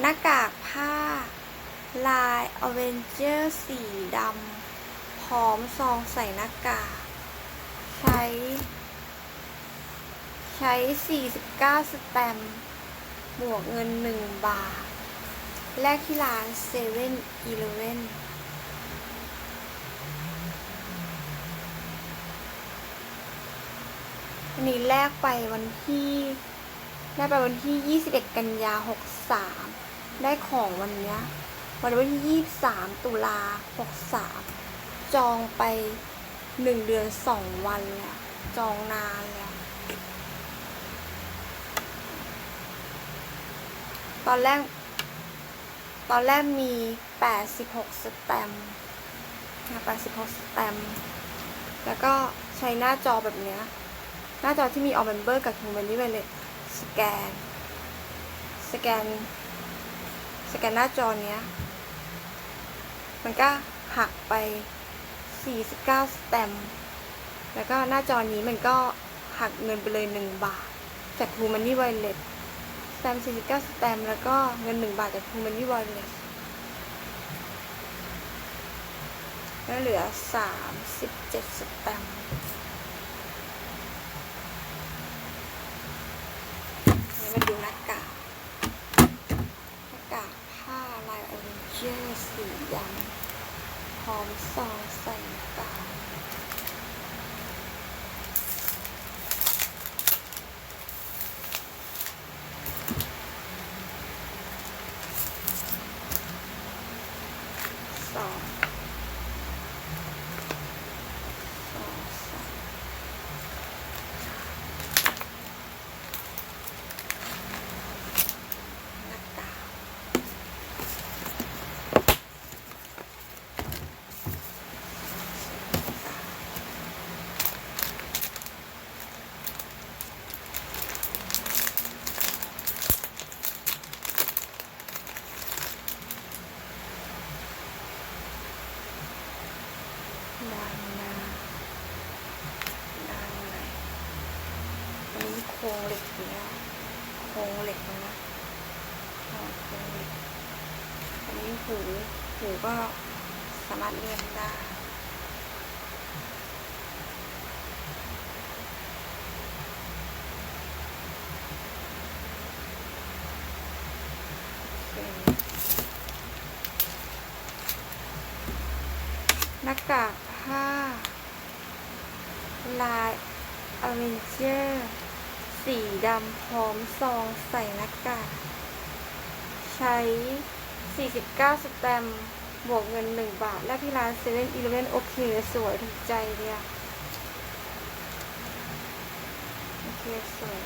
หน้ากากผ้า ลายอเวนเจอร์สีดำพร้อมซองใส่หน้ากาก ใช้ ใช้ 49 สแตมบวกเงิน 1 บาท แลกที่ร้านเซเว่นอีเลเว่นอันนี้แลกไปวันที่แลกไปวันที่ 21 กันยา 63 ได้ของวันนี้วันที่23ตุลา63จองไป1เดือน2วันแล้วจองนานแล้วตอนแรก ตอนแรกมี86สแตมแป์นะ86สแตม แล้วก็ใช้หน้าจอแบบนี้ หน้าจอที่มีออเ m มเบอร์กับทูเมนี่เวเลตสแกน สแกน สแกนหน้าจอเนี้ย มันก็หักไป 49 สแตมป์แล้วก็หน้าจอนี้มันก็หักเงินไปเลย 1 บาท จากทูมันนี่ไวเลตสแตมป์49 สแตมป์แล้วก็เงิน 1 บาทจากทูมันนี่ไวเลตแล้วเหลือ 37 สแตมป์ นี่มาดูหน้ากากหน้ากากผ้าลายอเวนเจอร์สีดำพร้อมซองใส่หน้ากากสองสองสามหน้ากากด้านหน้าด้านในอันนี้โครงเหล็กเนี้ยโครงเหล็กนะโครงเหล็กอันนี้หูหูก็สามารถเลื่อนได้หน้ากากผ้าลายอเวนเจอร์ สีดำพร้อมซองใส่หน้ากากใช้ 49 สแตมบวกเงิน 1 บาท และที่ร้านเซเว่นอีเลเวนโอเค สวยถูกใจเลยอะโอเค สวย